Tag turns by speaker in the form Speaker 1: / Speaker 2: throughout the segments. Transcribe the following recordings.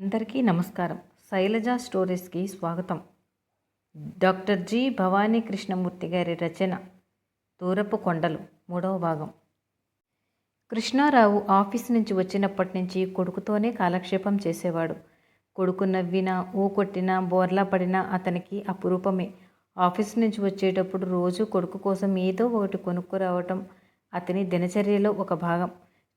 Speaker 1: అందరికీ నమస్కారం. శైలజ స్టోరీస్కి స్వాగతం. డాక్టర్ జి భవానీ కృష్ణమూర్తి గారి రచన దూరపు కొండలు మూడవ భాగం. కృష్ణారావు ఆఫీస్ నుంచి వచ్చినప్పటి నుంచి కొడుకుతోనే కాలక్షేపం చేసేవాడు. కొడుకు నవ్వినా ఊ కొట్టినా బోర్లా పడినా అతనికి అపురూపమే. ఆఫీస్ నుంచి వచ్చేటప్పుడు రోజు కొడుకు కోసం ఏదో ఒకటి కొనుక్కురావటం అతని దినచర్యలో ఒక భాగం.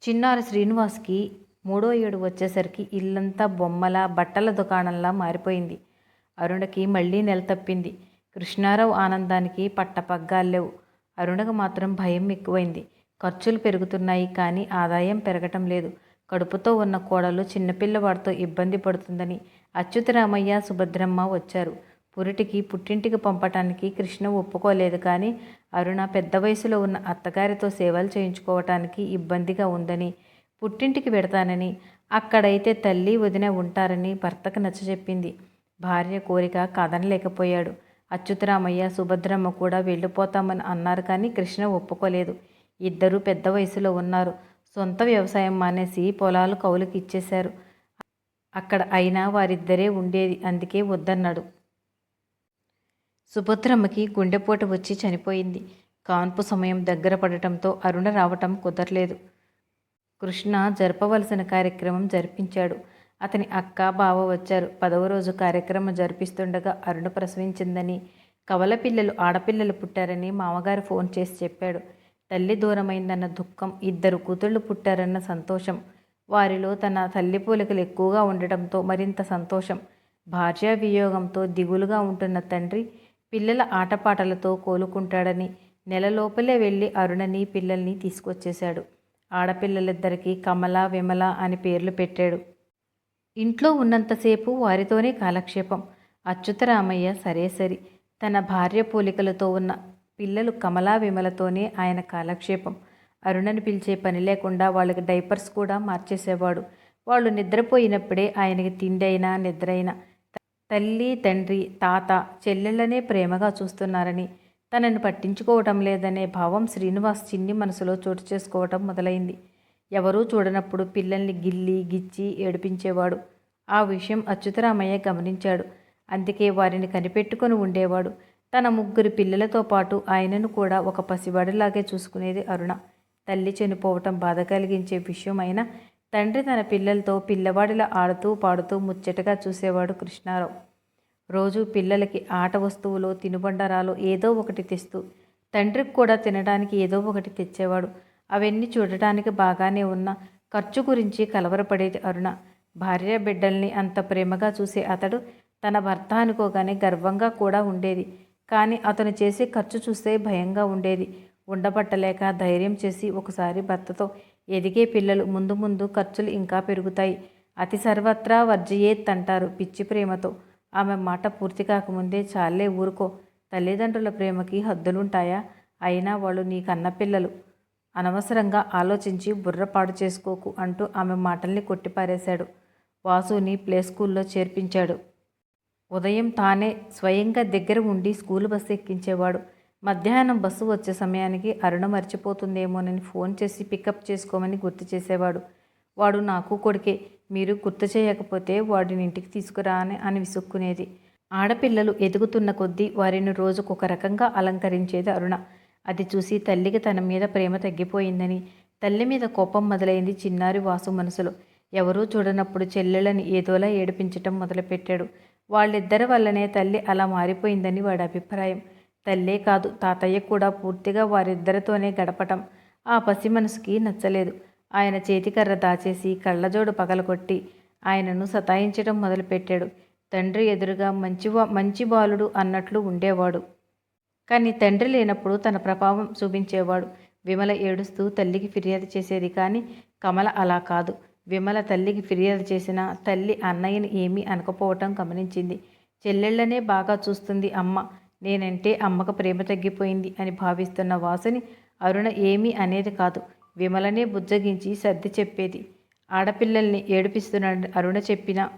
Speaker 1: చిన్నారి శ్రీనివాస్కి మూడో ఏడు వచ్చేసరికి ఇల్లంతా బొమ్మల బట్టల దుకాణంలా మారిపోయింది. అరుణకి మళ్ళీ నెల తప్పింది. కృష్ణారావు ఆనందానికి పట్టపగ్గాలేవు అరుణకు మాత్రం భయం ఎక్కువైంది. ఖర్చులు పెరుగుతున్నాయి కానీ ఆదాయం పెరగటం లేదు. కడుపుతో ఉన్న కోడలు చిన్నపిల్లవాడితో ఇబ్బంది పడుతుందని అచ్యుతరామయ్య సుభద్రమ్మ వచ్చారు. పురిటికి పుట్టింటికి పంపటానికి కృష్ణ ఒప్పుకోలేదు కానీ అరుణ పెద్ద వయసులో ఉన్న అత్తగారితో సేవలు చేయించుకోవటానికి ఇబ్బందిగా ఉందని పుట్టింటికి వెడతానని అక్కడైతే తల్లి వదిన ఉంటారని భర్తకు నచ్చజెప్పింది భార్య కోరిక కదనలేకపోయాడు. అచ్యుతరామయ్య సుభద్రమ్మ కూడా వెళ్ళిపోతామని అన్నారు కానీ కృష్ణ ఒప్పుకోలేదు. ఇద్దరూ పెద్ద వయసులో ఉన్నారు. సొంత వ్యవసాయం మానేసి పొలాలు కౌలుకి ఇచ్చేశారు అక్కడ అయినా వారిద్దరే ఉండేది అందుకే వద్దన్నాడు. సుభద్రమ్మకి గుండెపోటు వచ్చి చనిపోయింది. కాన్పు సమయం దగ్గర పడటంతో అరుణ రావటం కుదరలేదు. కృష్ణ జరపవలసిన కార్యక్రమం జరిపించాడు. అతని అక్క బావ వచ్చారు. పదవ రోజు కార్యక్రమం జరిపిస్తుండగా అరుణ ప్రసవించిందని కవల పిల్లలు ఆడపిల్లలు పుట్టారని మామగారు ఫోన్ చేసి చెప్పాడు. తల్లి దూరమైందన్న దుఃఖం ఇద్దరు కూతుళ్ళు పుట్టారన్న సంతోషం వారిలో తన తల్లి పోలికలు ఎక్కువగా ఉండటంతో మరింత సంతోషం. భార్యా వియోగంతో దిగులుగా ఉంటున్న తండ్రి పిల్లల ఆటపాటలతో కోలుకుంటాడని నెల లోపలే వెళ్ళి అరుణని పిల్లల్ని తీసుకొచ్చేశాడు. ఆడపిల్లలిద్దరికీ కమల విమల అని పేర్లు పెట్టాడు. ఇంట్లో ఉన్నంతసేపు వారితోనే కాలక్షేపం. అచ్యుతరామయ్య సరే సరి. తన భార్య పోలికలతో ఉన్న పిల్లలు కమలా విమలతోనే ఆయన కాలక్షేపం. అరుణని పిలిచే పని లేకుండా వాళ్ళకి డైపర్స్ కూడా మార్చేసేవాడు. వాళ్ళు నిద్రపోయినప్పుడే ఆయనకి తిండి అయినా నిద్రైనా తల్లి తండ్రి తాత చెల్లెళ్ళనే ప్రేమగా చూస్తున్నారని తనను పట్టించుకోవటం లేదనే భావం శ్రీనివాస్ చిన్ని మనసులో చోటు చేసుకోవటం మొదలైంది. ఎవరూ చూడనప్పుడు పిల్లల్ని గిల్లి గిచ్చి ఏడిపించేవాడు. ఆ విషయం అచ్యుతరామయ్య గమనించాడు. అందుకే వారిని కనిపెట్టుకొని ఉండేవాడు. తన ముగ్గురు పిల్లలతో పాటు ఆయనను కూడా ఒక పసివాడిలాగే చూసుకునేది అరుణ. తల్లి చనిపోవటం బాధ కలిగించే విషయమైన తండ్రి తన పిల్లలతో పిల్లవాడిలా ఆడుతూ పాడుతూ ముచ్చటగా చూసేవాడు కృష్ణారావు. రోజు పిల్లలకి ఆట వస్తువులు తినుబండరాలు ఏదో ఒకటి తెస్తూ తండ్రికి కూడా తినడానికి ఏదో ఒకటి తెచ్చేవాడు. అవన్నీ చూడటానికి బాగానే ఉన్న ఖర్చు గురించి కలవరపడేది అరుణ. భార్య బిడ్డల్ని అంత ప్రేమగా చూసే అతడు తన భర్త అనుకోగానే గర్వంగా కూడా ఉండేది. కానీ అతను చేసే ఖర్చు చూస్తే భయంగా ఉండేది. ఉండబట్టలేక ధైర్యం చేసి ఒకసారి భర్తతో ఎదిగే పిల్లలు ముందు ముందు ఖర్చులు ఇంకా పెరుగుతాయి. అతి సర్వత్రా వర్జయేత్ అంటారు పిచ్చి ప్రేమతో. ఆమె మాట పూర్తి కాకముందే చాలే ఊరుకో. తల్లిదండ్రుల ప్రేమకి హద్దులుంటాయా? అయినా వాళ్ళు నీ కన్నపిల్లలు అనవసరంగా ఆలోచించి బుర్రపాడు చేసుకోకు అంటూ ఆమె మాటల్ని కొట్టిపారేశాడు. వాసుని ప్లే స్కూల్లో చేర్పించాడు. ఉదయం తానే స్వయంగా దగ్గర ఉండి స్కూల్ బస్సు ఎక్కించేవాడు. మధ్యాహ్నం బస్సు వచ్చే సమయానికి అరుణ మర్చిపోతుందేమోనని ఫోన్ చేసి పికప్ చేసుకోమని గుర్తు చేసేవాడు. వాడు నాకు కొడుకే. మీరు గుర్తు చేయకపోతే వాడిని ఇంటికి తీసుకురా అని అని విసుక్కునేది. ఆడపిల్లలు ఎదుగుతున్న కొద్దీ వారిని రోజుకొక రకంగా అలంకరించేది అరుణ. అది చూసి తల్లికి తన మీద ప్రేమ తగ్గిపోయిందని తల్లి మీద కోపం మొదలైంది చిన్నారి వాసు మనసులో. ఎవరూ చూడనప్పుడు చెల్లెళ్ళని ఏదోలా ఏడిపించటం మొదలుపెట్టాడు. వాళ్ళిద్దరి వల్లనే తల్లి అలా మారిపోయిందని వాడి అభిప్రాయం. తల్లే కాదు తాతయ్య కూడా పూర్తిగా వారిద్దరితోనే గడపటం. ఆ పసి మనసుకి నచ్చలేదు. ఆయన చేతికర్ర దాచేసి కళ్ళజోడు పగలగొట్టి ఆయనను సతాయించడం మొదలుపెట్టాడు. తండ్రి ఎదురుగా మంచి మంచి బాలుడు అన్నట్లు ఉండేవాడు. కానీ తండ్రి లేనప్పుడు తన ప్రభావం చూపించేవాడు. విమల ఏడుస్తూ తల్లికి ఫిర్యాదు చేసేది కానీ కమల అలా కాదు. విమల తల్లికి ఫిర్యాదు చేసినా తల్లి అన్నయ్యని ఏమీ అనకపోవటం గమనించింది. చెల్లెళ్ళనే బాగా చూస్తుంది అమ్మ. నేనంటే అమ్మకు ప్రేమ తగ్గిపోయింది అని భావిస్తున్న వాసుని అరుణ ఏమీ అనేది కాదు. విమలనే బుజ్జగించి సర్ది చెప్పేది. ఆడపిల్లల్ని ఏడిపిస్తున్న అరుణ చెప్పినా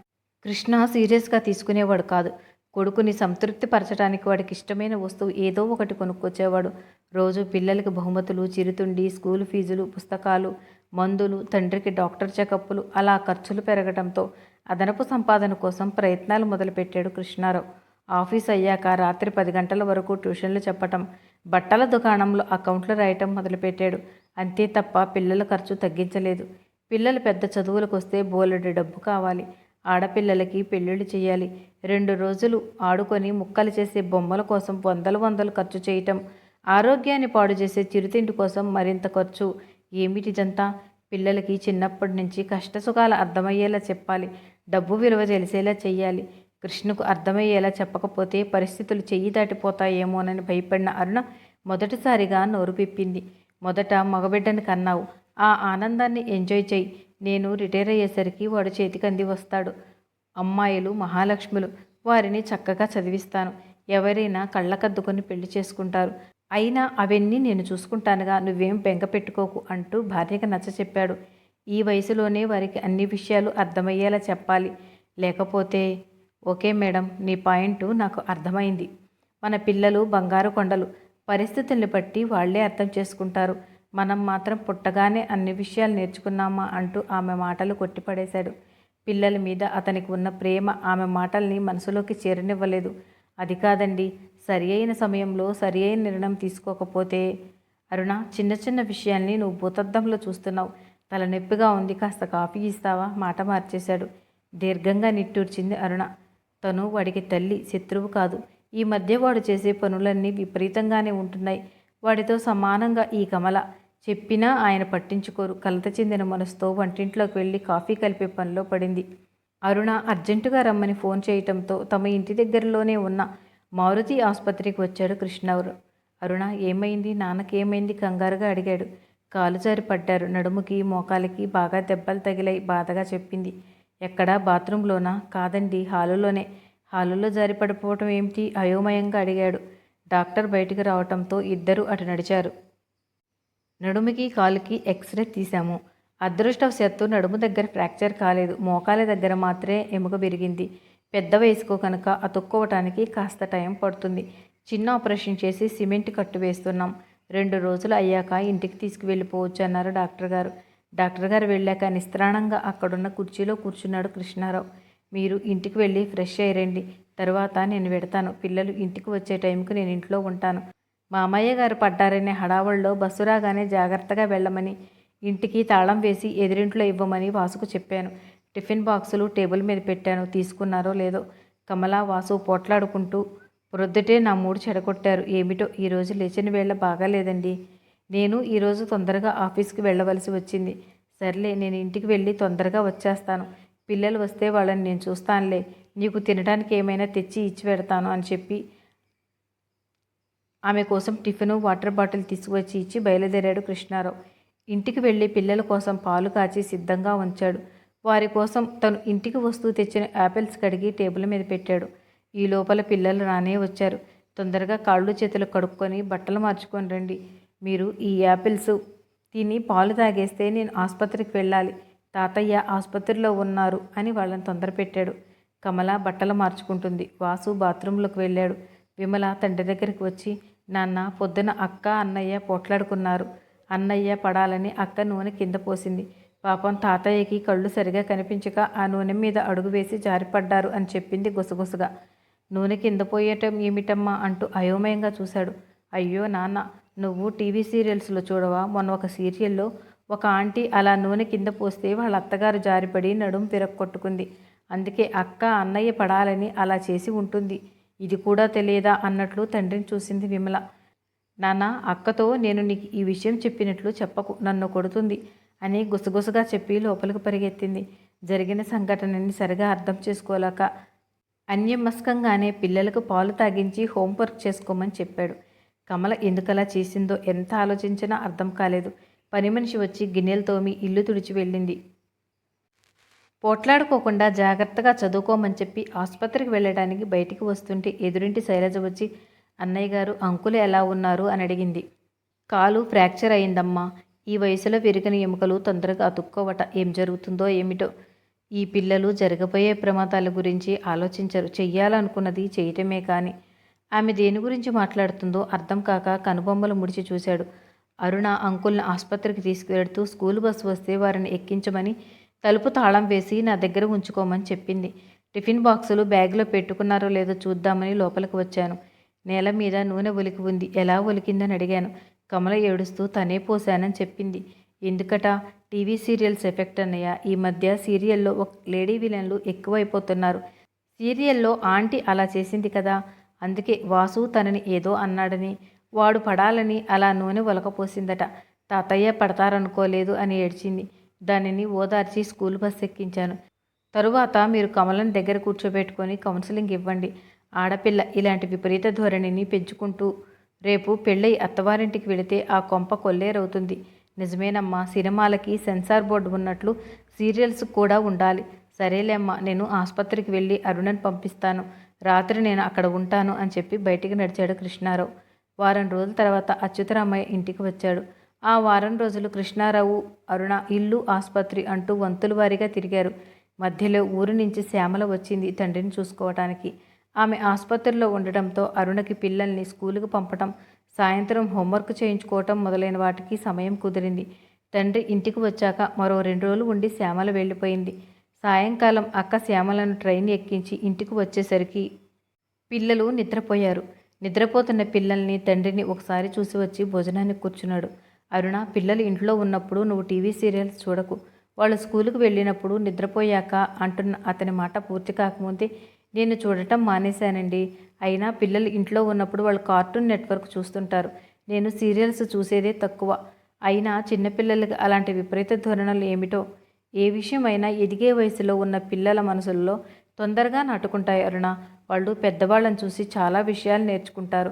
Speaker 1: కృష్ణ సీరియస్గా తీసుకునేవాడు కాదు. కొడుకుని సంతృప్తి పరచడానికి వాడికి ఇష్టమైన వస్తువు ఏదో ఒకటి కొనుక్కొచ్చేవాడు. రోజు పిల్లలకి బహుమతులు చిరుతుండి స్కూల్ ఫీజులు పుస్తకాలు మందులు తండ్రికి డాక్టర్ చెకప్పులు అలా ఖర్చులు పెరగడంతో అదనపు సంపాదన కోసం ప్రయత్నాలు మొదలుపెట్టాడు కృష్ణారావు. ఆఫీస్ అయ్యాక రాత్రి పది గంటల వరకు ట్యూషన్లు చెప్పటం బట్టల దుకాణంలో అకౌంట్లు రాయటం మొదలుపెట్టాడు. అంతే తప్ప పిల్లల ఖర్చు తగ్గించలేదు. పిల్లలు పెద్ద చదువులకు వస్తే బోలెడు డబ్బు కావాలి. ఆడపిల్లలకి పెళ్ళిళ్ళు చేయాలి. రెండు రోజులు ఆడుకొని ముక్కలు చేసే బొమ్మల కోసం వందలు వందలు ఖర్చు చేయటం. ఆరోగ్యాన్ని పాడు చేసే చిరుతిండి కోసం మరింత ఖర్చు. ఏమిటిదంతా పిల్లలకి చిన్నప్పటి నుంచి కష్టసుఖాలు అర్థమయ్యేలా చెప్పాలి. డబ్బు విలువ తెలిసేలా చెయ్యాలి. కృష్ణకు అర్థమయ్యేలా చెప్పకపోతే పరిస్థితులు చెయ్యి దాటిపోతాయేమోనని భయపడిన అరుణ మొదటిసారిగా నోరు పిప్పింది మొదట మగబిడ్డని కన్నావు. ఆ ఆనందాన్ని ఎంజాయ్ చేయి నేను రిటైర్ అయ్యేసరికి వాడు చేతికంది వస్తాడు. అమ్మాయిలు మహాలక్ష్ములు వారిని చక్కగా చదివిస్తాను. ఎవరైనా కళ్ళకద్దుకొని పెళ్ళి చేసుకుంటారు. అయినా అవన్నీ నేను చూసుకుంటానుగా నువ్వేం బెంగ పెట్టుకోకు అంటూ భార్యకి నచ్చ చెప్పాడు. ఈ వయసులోనే వారికి అన్ని విషయాలు అర్థమయ్యేలా చెప్పాలి. లేకపోతే ఓకే మేడం నీ పాయింట్ నాకు అర్థమైంది. మన పిల్లలు బంగారు కొండలు. పరిస్థితుల్ని బట్టి వాళ్ళే అర్థం చేసుకుంటారు. మనం మాత్రం పుట్టగానే అన్ని విషయాలు నేర్చుకున్నామా అంటూ ఆమె మాటలు కొట్టిపడేశాడు. పిల్లల మీద అతనికి ఉన్న ప్రేమ ఆమె మాటల్ని మనసులోకి చేరనివ్వలేదు. అది కాదండి సరి అయిన సమయంలో సరి అయిన నిర్ణయం తీసుకోకపోతే? అరుణ చిన్న చిన్న విషయాల్ని నువ్వు భూతద్దంలో చూస్తున్నావు. తలనొప్పిగా ఉంది కాస్త కాఫీ ఇస్తావా? మాట మార్చేశాడు. దీర్ఘంగా నిట్టూర్చింది అరుణ. తను వాడికి తల్లి శత్రువు కాదు. ఈ మధ్య వాడు చేసే పనులన్నీ విపరీతంగానే ఉంటున్నాయి. వాడితో సమానంగా ఈ కమల చెప్పినా ఆయన పట్టించుకోరు. కలత చెందిన మనసుతో వంటింట్లోకి వెళ్ళి కాఫీ కలిపే పనిలో పడింది. అరుణ అర్జెంటుగా రమ్మని ఫోన్ చేయటంతో తమ ఇంటి దగ్గరలోనే ఉన్న మారుతి ఆసుపత్రికి వచ్చాడు కృష్ణవరు అరుణ ఏమైంది? నాన్నకేమైంది కంగారుగా అడిగాడు. కాలు జారి పడ్డారు. నడుముకి మోకాలికి బాగా దెబ్బలు తగిలాయి బాధగా చెప్పింది. ఎక్కడా బాత్రూంలోనా? కాదండి హాలులోనే. హాలులో జారిపడిపోవటం ఏమిటి? అయోమయంగా అడిగాడు. డాక్టర్ బయటికి రావటంతో ఇద్దరు అటు నడిచారు. నడుముకి కాలుకి ఎక్స్రే తీశాము. అదృష్టవశాత్తు నడుము దగ్గర ఫ్రాక్చర్ కాలేదు. మోకాల దగ్గర మాత్రమే ఎముక పెరిగింది పెద్ద వయసుకో కనుక అతుక్కోవటానికి కాస్త టైం పడుతుంది. చిన్న ఆపరేషన్ చేసి సిమెంట్ కట్టు వేస్తున్నాం. రెండు రోజులు అయ్యాక ఇంటికి తీసుకువెళ్ళిపోవచ్చు అన్నారు డాక్టర్ గారు. డాక్టర్ గారు వెళ్ళాక నిస్త్రాణంగా అక్కడున్న కుర్చీలో కూర్చున్నాడు కృష్ణారావు. మీరు ఇంటికి వెళ్ళి ఫ్రెష్ అయ్యండి తర్వాత నేను పెడతాను పిల్లలు ఇంటికి వచ్చే టైంకి నేను ఇంట్లో ఉంటాను. మా అమ్మయ్య గారు పడ్డారనే హడావుల్లో బస్సు రాగానే జాగ్రత్తగా వెళ్ళమని ఇంటికి తాళం వేసి ఎదురింట్లో ఇవ్వమని వాసుకు చెప్పాను. టిఫిన్ బాక్సులు టేబుల్ మీద పెట్టాను. తీసుకున్నారో లేదో కమలా వాసు పోట్లాడుకుంటూ ప్రొద్దుటే నా మూడు చెడగొట్టారు. ఏమిటో ఈరోజు లేచిన వేళ బాగాలేదండి. నేను ఈరోజు తొందరగా ఆఫీస్కి వెళ్ళవలసి వచ్చింది. సర్లే నేను ఇంటికి వెళ్ళి తొందరగా వచ్చేస్తాను. పిల్లలు వస్తే వాళ్ళని నేను చూస్తానులే నీకు తినడానికి ఏమైనా తెచ్చి ఇచ్చి పెడతాను అని చెప్పి ఆమె కోసం టిఫిన్ వాటర్ బాటిల్ తీసుకువచ్చి ఇచ్చి బయలుదేరాడు కృష్ణారావు. ఇంటికి వెళ్ళి పిల్లల కోసం పాలు కాచి సిద్ధంగా ఉంచాడు. వారి కోసం తను ఇంటికి వస్తూ తెచ్చిన యాపిల్స్ కడిగి టేబుల్ మీద పెట్టాడు. ఈ లోపల పిల్లలు రానే వచ్చారు. తొందరగా కాళ్ళు చేతులు కడుక్కొని బట్టలు మార్చుకొని రండి. మీరు ఈ యాపిల్స్ తిని పాలు తాగేస్తే నేను ఆసుపత్రికి వెళ్ళాలి. తాతయ్య ఆసుపత్రిలో ఉన్నారు అని వాళ్ళని తొందర పెట్టాడు కమల బట్టలు మార్చుకుంటుంది. వాసు బాత్రూంలోకి వెళ్ళాడు. విమల తండ్రి దగ్గరికి వచ్చి నాన్న పొద్దున అక్క అన్నయ్య పోట్లాడుకున్నారు. అన్నయ్య పడాలని అక్క నూనె కింద పోసింది. పాపం తాతయ్యకి కళ్ళు సరిగా కనిపించక ఆ నూనె మీద అడుగు వేసి జారిపడ్డారు అని చెప్పింది గుసగుసగా. నూనె కింద పోయటం ఏమిటమ్మా? అంటూ అయోమయంగా చూశాడు. అయ్యో నాన్న నువ్వు టీవీ సీరియల్స్లో చూడవా? మొన్న ఒక సీరియల్లో ఒక ఆంటీ అలా నూనె కింద పోస్తే వాళ్ళ అత్తగారు జారిపడి నడుం పిరక్కొట్టుకుంది అందుకే అక్క అన్నయ్య పడాలని అలా చేసి ఉంటుంది. ఇది కూడా తెలియదా అన్నట్లు తండ్రిని చూసింది విమల. నాన్న అక్కతో నేను నీకు ఈ విషయం చెప్పినట్లు చెప్పకు నన్ను కొడుతుంది అని గుసగుసగా చెప్పి లోపలికి పరిగెత్తింది. జరిగిన సంఘటనని సరిగా అర్థం చేసుకోలేక అన్యమస్కంగానే పిల్లలకు పాలు తాగించి హోంవర్క్ చేసుకోమని చెప్పాడు. కమల ఎందుకలా చేసిందో ఎంత ఆలోచించినా అర్థం కాలేదు. పని మనిషి వచ్చి గిన్నెలు తోమి ఇల్లు తుడిచి వెళ్ళింది. పోట్లాడుకోకుండా జాగ్రత్తగా చదువుకోమని చెప్పి ఆసుపత్రికి వెళ్ళడానికి బయటికి వస్తుంటే ఎదురింటి శైలజ వచ్చి అన్నయ్య గారు అంకులు ఎలా ఉన్నారు? అని అడిగింది. కాలు ఫ్రాక్చర్ అయిందమ్మా. ఈ వయసులో విరిగిన ఎముకలు తొందరగా అతుక్కోవట ఏం జరుగుతుందో ఏమిటో. ఈ పిల్లలు జరగబోయే ప్రమాదాల గురించి ఆలోచించరు. చెయ్యాలనుకున్నది చేయటమే కానీ ఆమె దేని గురించి మాట్లాడుతుందో అర్థం కాక కనుబొమ్మలు ముడిచి చూశాడు. అరుణ అంకుల్ని ఆసుపత్రికి తీసుకువెడుతూ స్కూల్ బస్సు వస్తే వారిని ఎక్కించమని తలుపు తాళం వేసి నా దగ్గర ఉంచుకోమని చెప్పింది. టిఫిన్ బాక్సులు బ్యాగ్లో పెట్టుకున్నారో లేదో చూద్దామని లోపలికి వచ్చాను. నేల మీద నూనె ఒలికి ఉంది. ఎలా ఒలికిందని అడిగాను. కమల ఏడుస్తూ తనే పోశానని చెప్పింది. ఎందుకట? టీవీ సీరియల్స్ ఎఫెక్ట్ అన్నయ్య. ఈ మధ్య సీరియల్లో ఒక లేడీ విలన్లు ఎక్కువైపోతున్నారు. సీరియల్లో ఆంటీ అలా చేసింది కదా. అందుకే వాసు తనని ఏదో అన్నాడని వాడు పడాలని అలా నూనె ఒలకపోసిందట తాతయ్య పడతారనుకోలేదు అని ఏడ్చింది. దానిని ఓదార్చి స్కూల్ బస్ ఎక్కించాను. తరువాత మీరు కమలను దగ్గర కూర్చోబెట్టుకొని కౌన్సిలింగ్ ఇవ్వండి. ఆడపిల్ల ఇలాంటి విపరీత ధోరణిని పెంచుకుంటూ రేపు పెళ్ళై అత్తవారింటికి వెళితే ఆ కొంప కొల్లేరవుతుంది. నిజమేనమ్మా సినిమాలకి సెన్సార్ బోర్డు ఉన్నట్లు సీరియల్స్ కూడా ఉండాలి. సరేలేమ్మా నేను ఆసుపత్రికి వెళ్ళి అరుణను పంపిస్తాను. రాత్రి నేను అక్కడ ఉంటాను అని చెప్పి బయటికి నడిచాడు కృష్ణారావు. వారం రోజుల తర్వాత అచ్యుతరామయ్య ఇంటికి వచ్చాడు. ఆ వారం రోజులు కృష్ణారావు అరుణ ఇల్లు ఆసుపత్రి అంటూ వంతుల వారీగా తిరిగారు. మధ్యలో ఊరు నుంచి శ్యామల వచ్చింది తండ్రిని చూసుకోవటానికి. ఆమె ఆసుపత్రిలో ఉండటంతో అరుణకి పిల్లల్ని స్కూలుకు పంపటం సాయంత్రం హోంవర్క్ చేయించుకోవటం మొదలైన వాటికి సమయం కుదిరింది. తండ్రి ఇంటికి వచ్చాక మరో రెండు రోజులు ఉండి శ్యామల వెళ్ళిపోయింది. సాయంకాలం అక్క శ్యామలను ట్రైన్ ఎక్కించి ఇంటికి వచ్చేసరికి పిల్లలు నిద్రపోయారు. నిద్రపోతున్న పిల్లల్ని తండ్రిని ఒకసారి చూసి వచ్చి భోజనానికి కూర్చున్నాడు. అరుణ పిల్లలు ఇంట్లో ఉన్నప్పుడు నువ్వు టీవీ సీరియల్స్ చూడకు. వాళ్ళు స్కూలుకు వెళ్ళినప్పుడు నిద్రపోయాక అంటున్న అతని మాట పూర్తి కాకముందే నేను చూడటం మానేశానండి. అయినా పిల్లలు ఇంట్లో ఉన్నప్పుడు వాళ్ళు కార్టూన్ నెట్వర్క్ చూస్తుంటారు. నేను సీరియల్స్ చూసేదే తక్కువ. అయినా చిన్నపిల్లలకి అలాంటి విపరీత ధోరణులు ఏమిటో? ఏ విషయమైనా ఎదిగే వయసులో ఉన్న పిల్లల మనసుల్లో తొందరగా నాటుకుంటాయి అరుణ. వాళ్ళు పెద్దవాళ్ళని చూసి చాలా విషయాలు నేర్చుకుంటారు.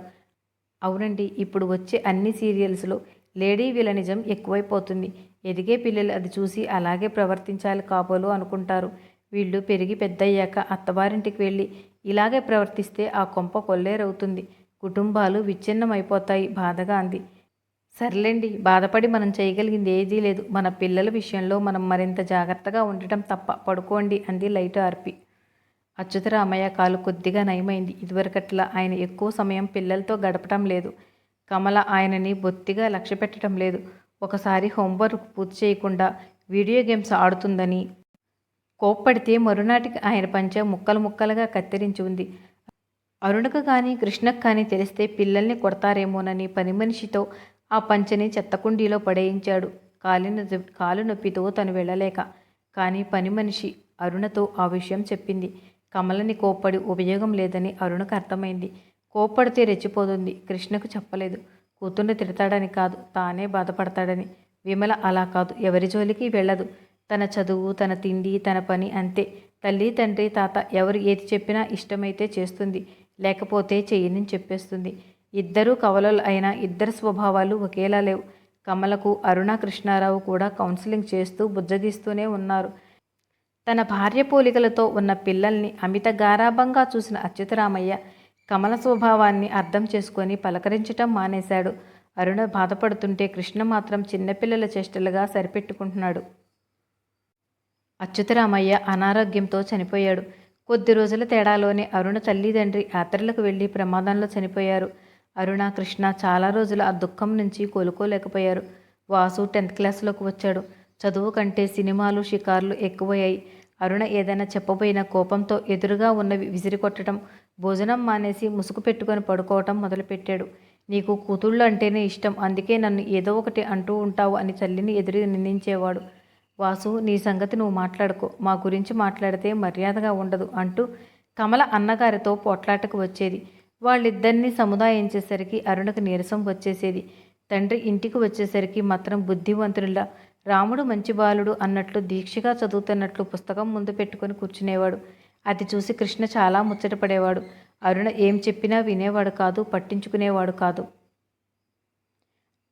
Speaker 1: అవునండి ఇప్పుడు వచ్చే అన్ని సీరియల్స్లో లేడీ విలనిజం ఎక్కువైపోతుంది. ఎదిగే పిల్లలు అది చూసి అలాగే ప్రవర్తించాలి కాబోలు అనుకుంటారు. వీళ్ళు పెరిగి పెద్దయ్యాక అత్తవారింటికి వెళ్ళి ఇలాగే ప్రవర్తిస్తే ఆ కొంప కొల్లేరవుతుంది. కుటుంబాలు విచ్ఛిన్నమైపోతాయి బాధగా అంది. సర్లేండి బాధపడి మనం చేయగలిగింది ఏదీ లేదు. మన పిల్లల విషయంలో మనం మరింత జాగ్రత్తగా ఉండటం తప్ప పడుకోండి అంది లైట్ ఆర్పి. అచ్యుతరామయ్య కాలు కొద్దిగా నయమైంది. ఇదివరకట్లా ఆయన ఎక్కువ సమయం పిల్లలతో గడపటం లేదు. కమల ఆయనని బొత్తిగా లక్ష్య పెట్టడం లేదు. ఒకసారి హోంవర్క్ పూర్తి చేయకుండా వీడియో గేమ్స్ ఆడుతుందని కోప్పడితే మరునాటికి ఆయన పంచ ముక్కలు ముక్కలుగా కత్తిరించి ఉంది. అరుణకు కానీ కృష్ణకు కానీ తెలిస్తే పిల్లల్ని కొడతారేమోనని పని మనిషితో ఆ పంచని చెత్తకుండీలో పడేయించాడు. కాలిన కాలు నొప్పితో తను వెళ్ళలేక. కానీ పని మనిషి అరుణతో ఆ విషయం చెప్పింది. కమలని కోప్పడి ఉపయోగం లేదని అరుణకు అర్థమైంది. కోప్పడితే రెచ్చిపోతుంది. కృష్ణకు చెప్పలేదు. కూతుర్ని తిడతాడని కాదు. తానే బాధపడతాడని. విమల అలా కాదు. ఎవరి జోలికి వెళ్ళదు. తన చదువు తన తిండి తన పని అంతే. తల్లి తండ్రి తాత ఎవరు ఏది చెప్పినా ఇష్టమైతే చేస్తుంది. లేకపోతే చెయ్యని చెప్పేస్తుంది. ఇద్దరూ కవలలు అయినా ఇద్దరు స్వభావాలు ఒకేలా లేవు. కమలకు అరుణ కృష్ణారావు కూడా కౌన్సిలింగ్ చేస్తూ బుజ్జగిస్తూనే ఉన్నారు. తన భార్య పోలికలతో ఉన్న పిల్లల్ని అమిత గారాభంగా చూసిన అచ్యుతరామయ్య కమల స్వభావాన్ని అర్థం చేసుకొని పలకరించటం మానేశాడు. అరుణ బాధపడుతుంటే కృష్ణ మాత్రం చిన్నపిల్లల చేష్టలుగా సరిపెట్టుకుంటున్నాడు. అచ్యుతరామయ్య అనారోగ్యంతో చనిపోయాడు. కొద్ది రోజుల తేడాలోనే అరుణ తల్లిదండ్రి యాత్రలకు వెళ్ళి ప్రమాదంలో చనిపోయారు. అరుణ కృష్ణ చాలా రోజులు ఆ దుఃఖం నుంచి కోలుకోలేకపోయారు. వాసు టెన్త్ క్లాస్లోకి వచ్చాడు. చదువు కంటే సినిమాలు షికార్లు ఎక్కువయ్యాయి. అరుణ ఏదైనా చెప్పబోయిన కోపంతో ఎదురుగా ఉన్నవి విసిరికొట్టడం భోజనం మానేసి ముసుగు పెట్టుకొని పడుకోవటం మొదలుపెట్టాడు. నీకు కూతుళ్ళు అంటేనే ఇష్టం అందుకే నన్ను ఏదో ఒకటి అంటూ ఉంటావు అని తల్లిని ఎదురు నిందించేవాడు. వాసు నీ సంగతి నువ్వు మాట్లాడుకో మా గురించి మాట్లాడితే మర్యాదగా ఉండదు అంటూ కమల అన్నగారితో పోట్లాటకు వచ్చేది. వాళ్ళిద్దరినీ సముదాయించేసరికి అరుణకు నీరసం వచ్చేసేది. తండ్రి ఇంటికి వచ్చేసరికి మాత్రం బుద్ధివంతునిలా రాముడు మంచి బాలుడు అన్నట్లు దీక్షగా చదువుతున్నట్లు పుస్తకం ముందు పెట్టుకొని కూర్చునేవాడు. అది చూసి కృష్ణ చాలా ముచ్చటపడేవాడు అరుణ ఏం చెప్పినా వినేవాడు కాదు పట్టించుకునేవాడు కాదు.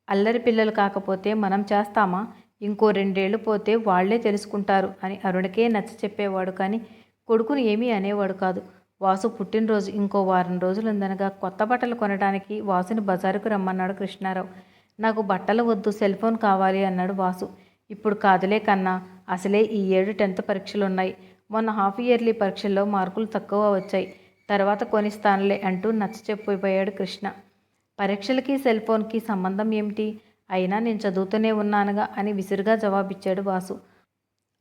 Speaker 1: అల్లరి పిల్లలు కాకపోతే మనం చేస్తామా? ఇంకో రెండేళ్ళు పోతే వాళ్ళే తెలుసుకుంటారు అని అరుణకే నచ్చ చెప్పేవాడు కానీ కొడుకుని ఏమీ అనేవాడు కాదు. వాసు పుట్టినరోజు ఇంకో వారం రోజులుందనగా కొత్త బట్టలు కొనడానికి వాసుని బజారుకు రమ్మన్నాడు కృష్ణారావు. నాకు బట్టలు వద్దు సెల్ ఫోన్ కావాలి అన్నాడు వాసు. ఇప్పుడు కాదులే కన్నా అసలే ఈ ఏడు టెన్త్ పరీక్షలు ఉన్నాయి మొన్న హాఫ్ ఇయర్లీ పరీక్షల్లో మార్కులు తక్కువ వచ్చాయి. తర్వాత కొనిస్తానులే అంటూ నచ్చ చెప్పిపోయాడు కృష్ణ. పరీక్షలకి సెల్ ఫోన్కి సంబంధం ఏమిటి? అయినా నేను చదువుతూనే ఉన్నానుగా అని విసురుగా జవాబిచ్చాడు వాసు.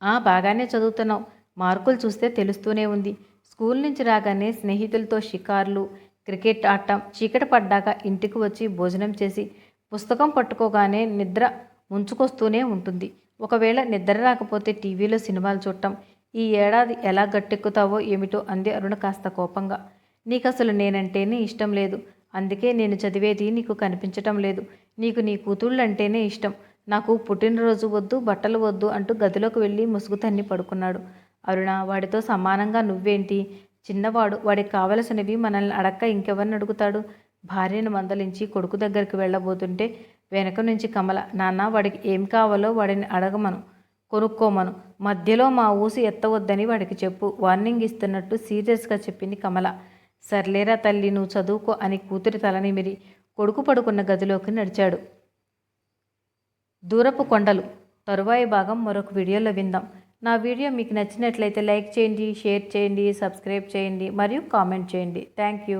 Speaker 1: ఆ బాగానే చదువుతున్నావు. మార్కులు చూస్తే తెలుస్తూనే ఉంది. స్కూల్ నుంచి రాగానే స్నేహితులతో షికార్లు క్రికెట్ ఆడటం చీకటి పడ్డాక ఇంటికి వచ్చి భోజనం చేసి పుస్తకం పట్టుకోగానే నిద్ర ముంచుకొస్తూనే ఉంటుంది. ఒకవేళ నిద్ర రాకపోతే టీవీలో సినిమాలు చూడటం ఈ ఏడాది ఎలా గట్టెక్కుతావో ఏమిటో అంది అరుణ కాస్త కోపంగా. నీకు అసలు నేనంటేనే ఇష్టం లేదు. అందుకే నేను చదివేది నీకు కనిపించటం లేదు. నీకు నీ కూతుళ్ళంటేనే ఇష్టం. నాకు పుట్టినరోజు వద్దు బట్టలు వద్దు అంటూ గదిలోకి వెళ్ళి ముసుగు తన్ని పడుకున్నాడు. అరుణ వాడితో సమానంగా నువ్వేంటి? చిన్నవాడు వాడికి కావలసినవి మనల్ని అడక్క ఇంకెవరిని అడుగుతాడు? భార్యను మందలించి కొడుకు దగ్గరికి వెళ్ళబోతుంటే వెనక నుంచి కమల నాన్న వాడికి ఏం కావాలో వాడిని అడగమను కొనుక్కోమను. మధ్యలో మా ఊసి ఎత్తవద్దని వాడికి చెప్పు. వార్నింగ్ ఇస్తున్నట్టు సీరియస్గా చెప్పింది కమల. సర్లేరా తల్లి నువ్వు చదువుకో అని కూతురి తలనిమిరి కొడుకు పడుకున్న గదిలోకి నడిచాడు. దూరపు కొండలు తరువాయి భాగం మరొక వీడియోలో విందాం. నా వీడియో మీకు నచ్చినట్లయితే లైక్ చేయండి షేర్ చేయండి సబ్స్క్రైబ్ చేయండి మరియు కామెంట్ చేయండి. Thank you.